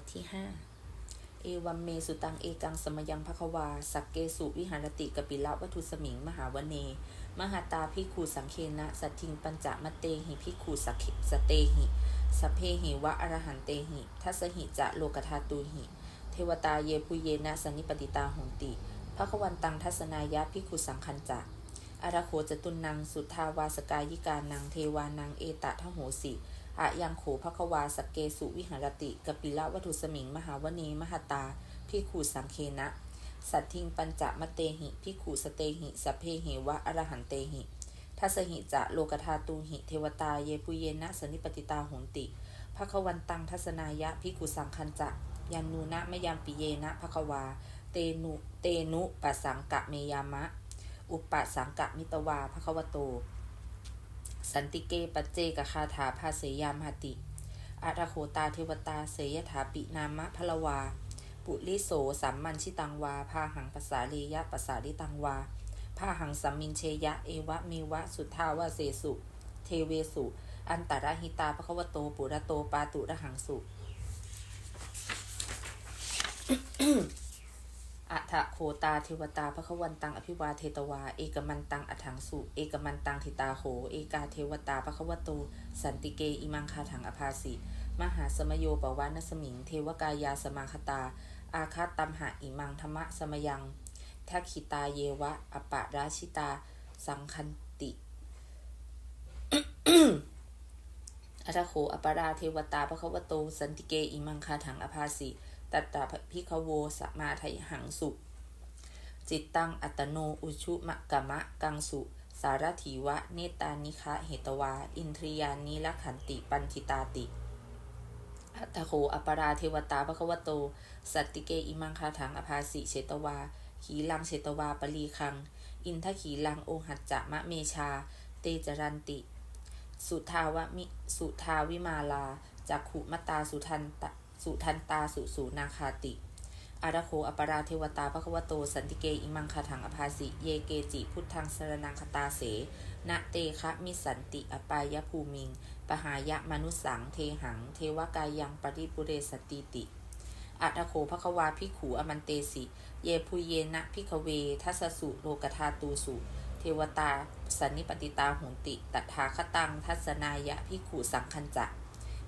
ทที่ห้าเอวัมเมสุตังเอกังสมยังภควา สักเกสุวิหารติกปิละวัตุสมิง มหาวเน มหาตาพิคูสังเคนะ สัตทิงปัญจมเตหิพิคูสักเขสเตหิสเพหิวะอรหันเตหิทัสหิจะโลกธาตุหิ เทวตาเยปุเยนะสนิปติตาหงติภควันตังทัศนายะพิคูสังคันจะอารโคจตุนัง สุทาวาสกายิกานัง เทวานังเอตะทโหสิ อะยังโขภควาสกเกสุวิหารติกปิละวัตุสมิง มหาวเนมหตาพิคูสังเคนะ สัตทิงปัญจมะเตหิพิคูสเตหิสเพเหวะอรหันเตหิทัสหิจะโลกธาตุหิเทวตาเยปุเยนะสนิปติตาหนติภควันตังทัศนายะพิกุสังคันจะยันนูนะมยามปิเยนะภควา เตนุเตนุปสังกะเมยามะ อุปสังกะมิตวาภควโต สันติเกปัจเจกคาถาภาเสยามหติอาราโคตาเทวตาเสยถาปินามะพลวา ปุริโสสัมมันชิตังวาพาหังภาษาลียะภาษาลิตังวาพาหังสัมมินเชยะ เอวะเมวะ สุทธาวะเสสุ เทเวสุ อันตรหิตาภควโตปุระโตปาตุระหังสุ อัฏฐโคตาเทวตาพระควันตังอภิวาเทตวา เอกมันตังอัถังสุ เอกมันตังทิตาโห เอกาเทวตาพระควโตสันติเกอิมังคาถังอภาสิ มหาสมโยปวานสมิง เทวกายาสมาคตา อาคาตัมหะอิมังธรรมะสมยังทักขิตาเยวะ อปะราชิตา สังคันติอัตโขอปราเทวตาพระควโตสันติเกอิมังคาถังอภาสิ ตัตตาพิคโวสมาทยหังสุ จิตตังอัตโนอุชุมะกะมะกังสุ สารถีวะ เนตานิคะเหตวา อินทรียานิลักขันติปัญชิตาติอัตโขอปราเทวตาพระควโต สัตติเกอิมังคาถังอภาสิเชตวา ขีลังเชตวาปรีคัง อินทขีลังโอหัจจะมะเมชา เตจรันติ สุทาวะมิ สุทาวิมาลาจักขุมตาสุทันต สุทันตาสุสูนาคาติ อารโคอปราเทวตาภควโต สันติเกอิมังคาถังอภาสิ เยเกจิ พุทธังสรนังคตาเสนะเตคะมิสันติอปายภูมิง ปหายะมนุสัง เทหัง เทวกายังปริปุเรสติติอัตโคภควาพิขูอมันเตสิ เยพุเยนะพิขเว ทัสสุโลกธาตูสุ เทวตา สันนิปติตาหุนติ ตถาคตัง ทัศนายะพิขูสังคันจะ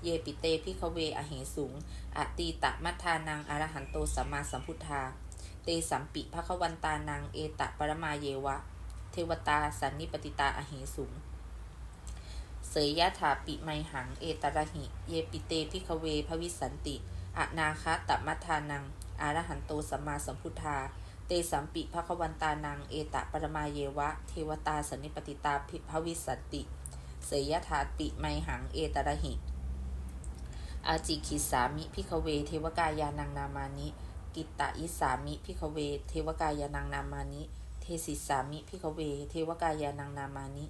เยปิเตพิคเวอเหสุงอตีตะมัทธานังอรหันโตสัมมาสัมพุทธา เตสัมปิภควันตานังเอตะปรมาเยวะ เทวตาสันนิปติตาอเหสุงเสยยะถาปิไมหัง เอตระหิ เยปิเตพิคเวภวิสันติอนาคตะมัทธานังอรหันโตสัมมาสัมพุทธา เตสัมปิภควันตานัง เอตะปรมาเยวะ เทวตาสันนิปติตาภิภวิสันติ เสยยะถาปิไมหัง เอตระหิ อาจิคิสามิพิคเว เทวกายานังนามานิ กิตตะอิสามิพิคเว เทวกายานังนามานิ เทสิสามิพิคเว เทวกายานังนามานิ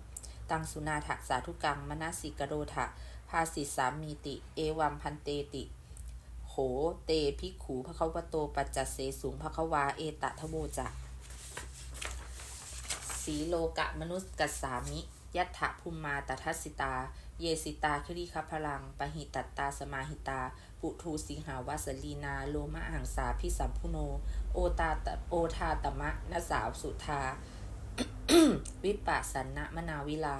ตังสุนาถสาธุกังมนาสิกโรถะภาสิสามีติ เอวัมพันเตติโหเตพิขูพระเขาวโตปัจจเสสูงพระเขาวาเอตะทโมจะสีโลกะมนุสกัสามิ ยัตถภูมมาตทัสสิตา เยสิตาคริคพลังปหิตัตตาสมาหิตา ปุทูสิงหาวาสลีนา โลมะหังสาพิสัมพุโน โอตาตโอทาตมะนสาวสุธา วิปัสสนะมนาวิลา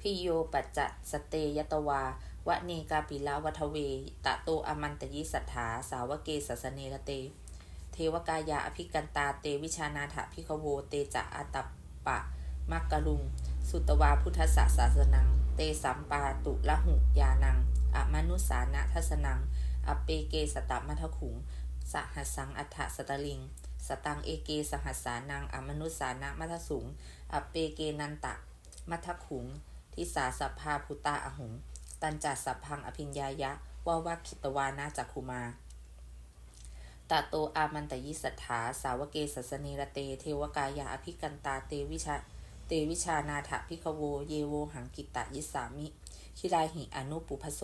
พิโยปัจจะสเตยตวาวะเนกาปิลาวัทเว ตะโตอมันตยิสัทธา สาวเกสัสเนระเต เทวกายาอภิกันตาเตวิชานาถพิคโว เตจะอาตัปปะมักกะลุง สุตวาพุทธศาสาสนัง เตสัมปาตุละหุยานังอมนุสานะทัสนัง อเปเกสตมัทขุง สหัสังอัฏฐสตลิง สตังเอเกสหัสานัง อมนุสานะมัทสุง อเปเกนันตะ มัทขุง ทิสาสัพพาพุตาอหุง ตันจัสสัพพังอภิญญายะวาวัคคิตวานาจักคุมาตาโตอามันตยิสัทธา สาวเกสัสนีระเต เทวกายาอภิกันตาเตวิชา ตวิชานาถพิคโว เยโว หังกิตะยิสามิคิราหิอนุปุพโส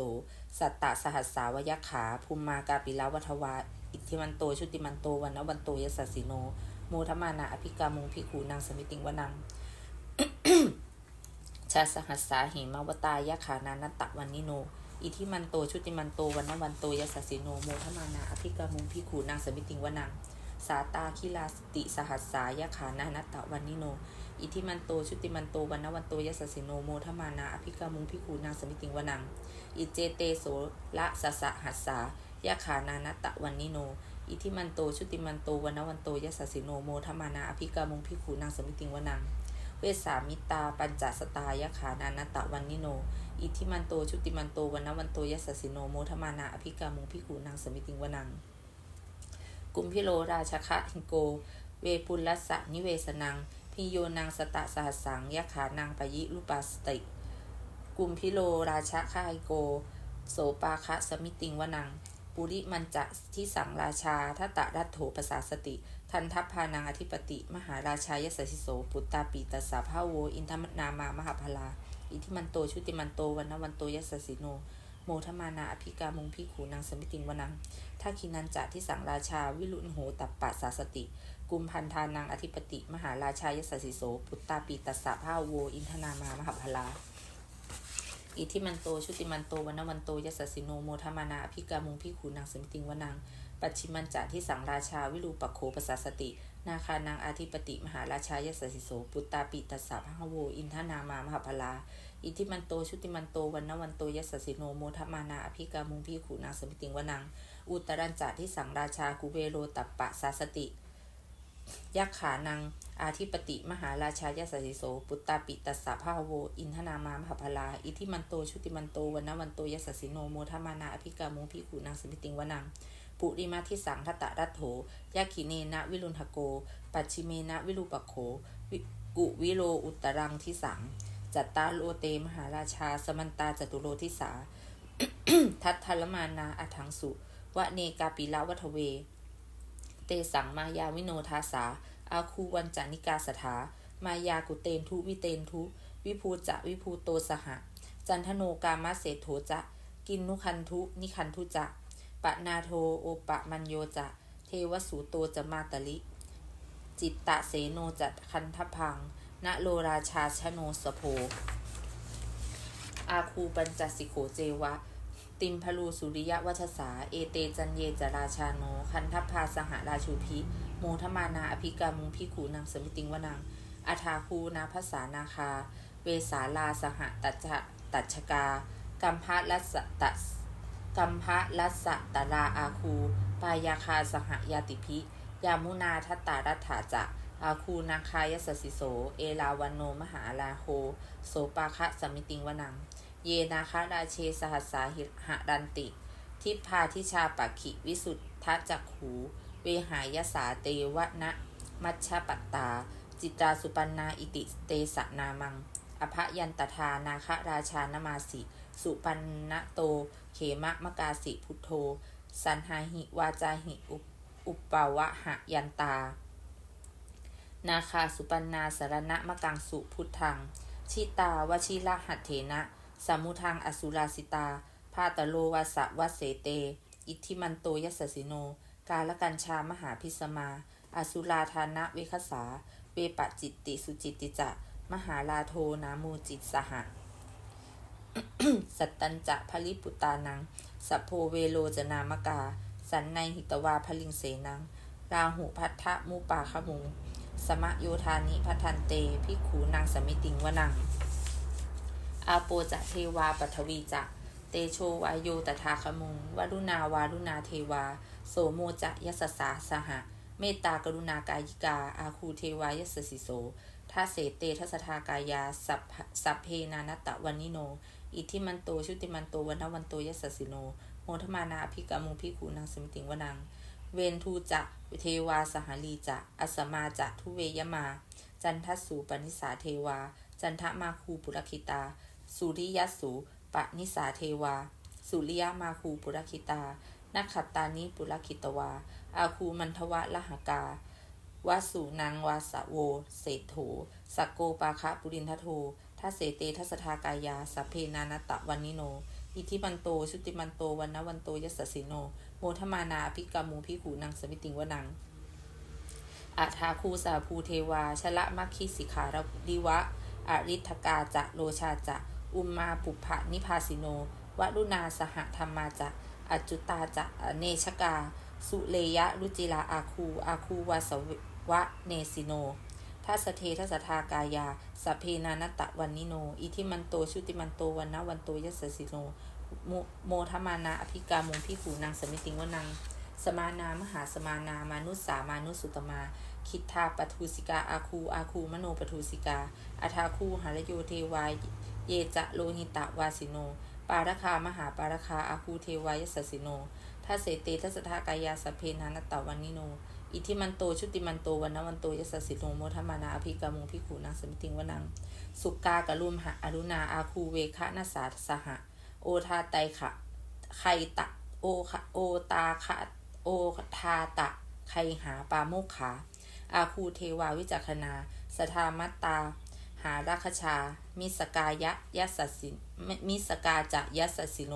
สัตตะสหัสสาวยขา ภูมมากาปิลาวัทวา อิทธิมันโต ชุติมันโตวันนวันโตยสัสสิโน โมทมานาอภิกามุงพิขูนางสมิติงวนังชาสหัสสาเหมาวตายะขานานัตตะวันนิโน อิทิมันโต ชุติมันโตวันนวันโตยสสสิโน โมทมานาอภิกามุงพิขูนางสมิติงวนัง สาตาคิลาสติสหัสสายขานานัตตะวันนิโน อิทิมันโตชุติมันโตวันนวันโตยสสสิโนโมทมานาอภิกามุงพิขูนางสมิติงวนัง อิเจเตโสละสะสะหัสสายะขานานัตะวันนิโน อิทิมันโตชุติมันโตวันนวันโตยสสสิโนโมทมานาอภิกามุงพิขูนางสมิติงวนัง เวสามิตาปัญจสตายะขานานัตะวันนิโน อิทิมันโตชุติมันโตวันนวันโตยัสสิโนโมทมานาอภิกามุงพิขูนางสมิติงวนัง กุมพิโลราชคะหิโก เวปุลลัสสะนิเวสนัง พิโยนางสตะสหัสสังยะขานางปยิลุปาสติ กุมพิโลราชคะหิโก โสปาคะสมิติงวนัง ปุริมันจะที่สังราชาทัตตะรัตโถปสาสติ ทันทัพพานางอธิปติ มหาราชายสสิโส ปุตตาปีตสาภาโว อินทมนามามหาพลา อิทิมันโตชุติมันโตวันนวันโตยัสสิโนโมทมานาอภิกามุงพิขูนางสมิติงวนังท่าคินันจะที่สังราชาวิรุณโหตัปปะสาสติ กุมพันธานางอธิปติ มหาราชายสสิโส ปุตตาปีตสาภาโว อินทนามามหาพลาอิทิมันโต ชุติมันโตวันนวันโตยสสิโนโมทมานาอภิกามุงพิขูนางสมิติงวนังปัจฉิมัญจะที่สังราชาวิรูปโคปสาสตินาคานางอาธิปติมหาราชายสสิโสปุตตาปิตสาพหโวอินทนามามหาพลาอิทิมันโตชุติมันโตวันนวันโตยสสิโนโมทมานาอภิกามุงพิขูนางสมิติงวนัง อุตรัญจะที่สังราชากุเวโรตัปปะสาสติ ยักขานัง อาธิปติมหาราชายสสิโส ปุตตาปิตัสาภาโว อินทนามามหาพลา อิทิมันโต ชุติมันโตวันนวันโตยสสสิโนโมทมานาอภิกามุพิขูนางสมิติงวนังปุริมาทิสังทัตตะรัตโถยาคิเนนะวิรุณหโก ปัจฉิเมนะวิรูปโขกุวิโลอุตรังทิสัง จัตตาโลเตมหาราชา สมันตาจตุโลทิสา ทัตทลมานาอัถังสุวะเนกาปิละวัทเว เตสังมายาวิโนทาสา อาคูวันจานิกาสถา มายากุเตนทุวิเตนทุ วิภูจะวิภูโตสหะ จันทโนกามาเศโถจะ กินนุคันทุนิคันทุจะปะนาโทโอปะมัญโยจะ เทวสูโตจะมาตลิ จิตตะเสโนจะคันทพัง ณโลราชาชโนสโพอาคูปัญจสิโขเจวะ ติมพลูสุริยวัชสา เอเตจันเยจราชาโน คันทัพพาสหราชูพิ โมทมานาอภิกามุงพิขูนางสมิติงวนังอาทาคูนาภาษานาคา เวสาลาสหตัจตัชกา กัมพะลัสสะตัสกัมพะลัสสะตาราอาคู ปายาคาสหยาติพิ ยามุนาทัตตารัฐาจะอาคูนาคายสสิโส เอลาวันโนมหาลาโหโสปาคะสมิติงวนัง เยนาคาราเชสหัสสาหิหดันติ ทิพาทิชาปักขิวิสุทธจักขู เวหายสาเตวะนะ มัชชปัตตา จิตราสุปันนาอิติเตสนามัง อภยันตทานาคราชานมาสิ สุปันนโต เขมะมกาสิพุทโธ สันหาหิวาจาหิอุปอุปปาวะหะยันตา นาคาสุปันนาสารณะมะกังสุพุทธัง ชิตาวชิระหัตเถนะ สามุทังอสุราสิตาพาตโลวาสะวะเสเต อิทธิมันโตยัสสิโน กาลกัญชามหาพิสมา อสุราธานะเวคสา เวปะจิตติสุจิตติจะ มหาลาโทนามูจิตสหะ สัตตัญจะพลิปุตานัง สัพโพเวโลจนามกา สันในหิตวาพลิงเสนัง ราหุพัทธะมูปาขมูสมะโยธานิพัทันเตพิขูนางสมิติงวนัง อาโปจะเทวาปัทวีจะเตโชวายโยตถาคมุงวรุณาวารุณาเทวา โสโมจะยสสาสหะ เมตตากรุณากายิกา อาคูเทวายสสิโสทัเสเตทัสทากายาสัพสัพเพนานตะวันนิโน อิทิมันโตชุติมันโตวันวันโตยสสิโน โมทมานาภิกามุงพิขูนางสมิติงวนัง เวนทูจะเทวาสหาลีจะอสมาจะทุเวยมา จันทสูปนิสาเทวา จันทมาคูปุรคิตา สุริยสูปนิสาเทวา สุริยมาคูปุรคิตานักขัตตานิปุรคิตวา อาคูมันทวะละหกาวาสุนางวาสะโว เศรษโถสักโกปาคะปุรินทโททัสเสเตทัสทากายาสัพเพนานตะวันนิโน อิทิมันโต ชุติมันโตวันนวันโตยัสสิโน โมทมานาอภิกามูพิขูนางสมิติงวนังอาทาคูสาภูเทวา ชละมัคคิสิขารดิวะ อริทกาจะโลชาจะ อุมมาปุพะนิพาสิโนวรุณาสหธรรมาจะอจจุตาจะเนชกา สุเลยะรุจิลาอาคู อาคูวาสวะเนสิโนทัสเททัสทากายาสพเพนานตะวันนิโน อิทิมันโต ชุติมันโต วันนะวันโตยัสสิโน โมโมทมานาอภิกามุงพิขูนางสมิติงวนัง สมานามหาสมานามานุสสามานุสุตมา คิทธาปทุสิกาอาคู อาคูมโนปทุสิกาอาทาคูหารโยเทวาย เยจะโลหิตะวาสิโน ปารคามหาปารคาอาคูเทวายสสสิโนทัเสเตทัสทากายาสเพนานตะวันนิโน อิทิมันโตชุติมันโตวันนวันโตยสสสิโนโมทมานาอภิกามุงพิขูนางสมิติงวนัง สุกากะลุมหะอรุณาอาคูเวคะนาสาสหะ โอทาไตขะไคตะโอคะโอตาคะโอทาตะไคหาปาโมกขา อาคูเทวาวิจักขณาสทามัตตา หาราคชา มิสกายะยัสสสิมิสกาจะยัสสสิโน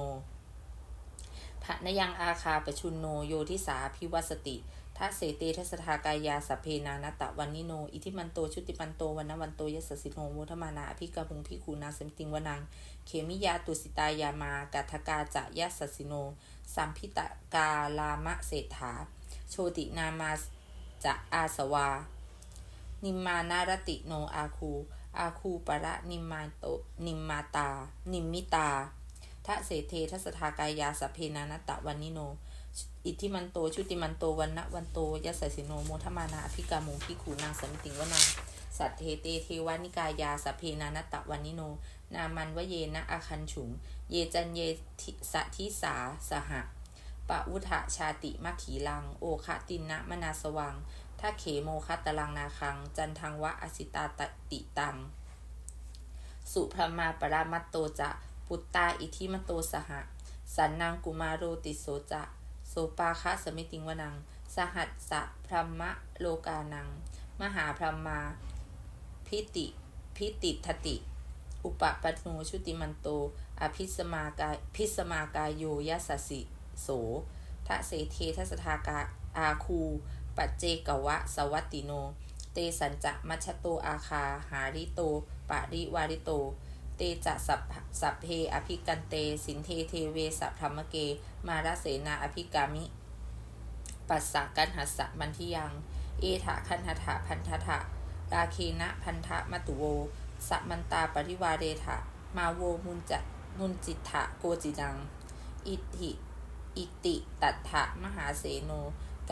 พระนยังอาคาปชุนโนโยทิสาพิวัสติทัสเสเตทัสทากายาสัพเพนานตะวันนิโน อิทิมันโตชุติปันโตวันนวันโตยัสสิโนโมทมานาอภิกาพุงพิคูนาสมติงวนัง เขมิยาตุสิตายามากัทกาจะยัสสสิโน สัมพิตกาลามะเศรษฐา โชตินามาจะอาสวา นิมมานารติโนอาคู อาคูปะระนิมมาโต นิมมาตา นิมมิตาทะเสเททัสทากายาสเพนานตะวันนิโน อิทธิมันโต ชุติมันโต วันนะวันโตยัสสสิโนโมทมานาอภิกามุงพิขูนางสมิติงวนังสัตเทเตเทวานิกายาสเพนานตะวันนิโน นามันวเยนะอาคันฉุง เยจันเยทิสะทิสาสหะปะวุฒะชาติมัคขีลัง โอคะตินะมนาสวัง ถ้าเขโมคัตตลังนาคัง จันทังวะอสิตาตติตัง สุพรมาปรามัตโตจะ ปุตตาอิทิมโตสหะ สันนางกุมารโรติโสจะโสปาคะสมิติงวนัง สหัสสะพรมะโลกานัง มหาพรหมาพิติพิติทติ อุปปัตโนชุติมันโต อภิสมากายพิสมากายโยยัสสสิโสทะเสเททัสทากาอาคู ปัจเจกวะสวัตติโน เตสัญจะมัชโตอาคา หาริโต ปะริวาริโต เตจะสัพสัพเพอภิกันเต สินเทเทเวสัพธรรมเก มาราเสนาอภิกามิ ปัสสะกันหัสสะมันทิยัง เอถะคันหถะพันธะทะดาเคนะพันธะมตุโวสัมันตาปริวาเรถะมาโวมุนจะมุนจิตถะโกจิดัง อิทิอิติตัตถะมหาเสโน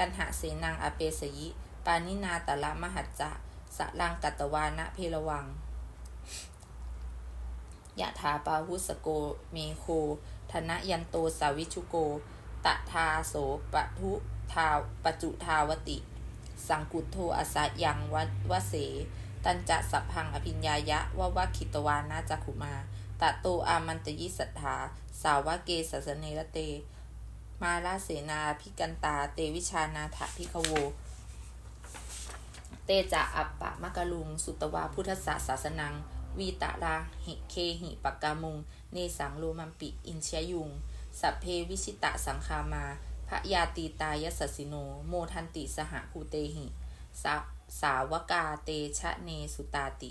กันหะเสนังอเปสยิ ปานินาตะละมหัจจะสะลังกัตวานะเพลวังยะถาปาหุสโกเมโคธนะยันโตสาวิชุโก ตะทาโสปะทุทาปจุทาวติ สังกุโทอสะยังววเส ตันจะสัพพังอภิญญายะวะวะคิตวานาจักขุมา ตะโตอามันตยิสัทธา สาวะเกสสเนรเต มาราเสนาพิกันตา เตวิชานาถพิคโว เตจะอัปปะมะกะลุง สุตวาพุทธศาสสนัง วีตะราหิเคหิปกกามุง เนสังโลมัมปิ อินเชยุง สัพเพวิชิตะสังคามาพระยาตีตายสสสิโน โมทันติสหภูเตหิ สาวกาเตชะเนสุตาติ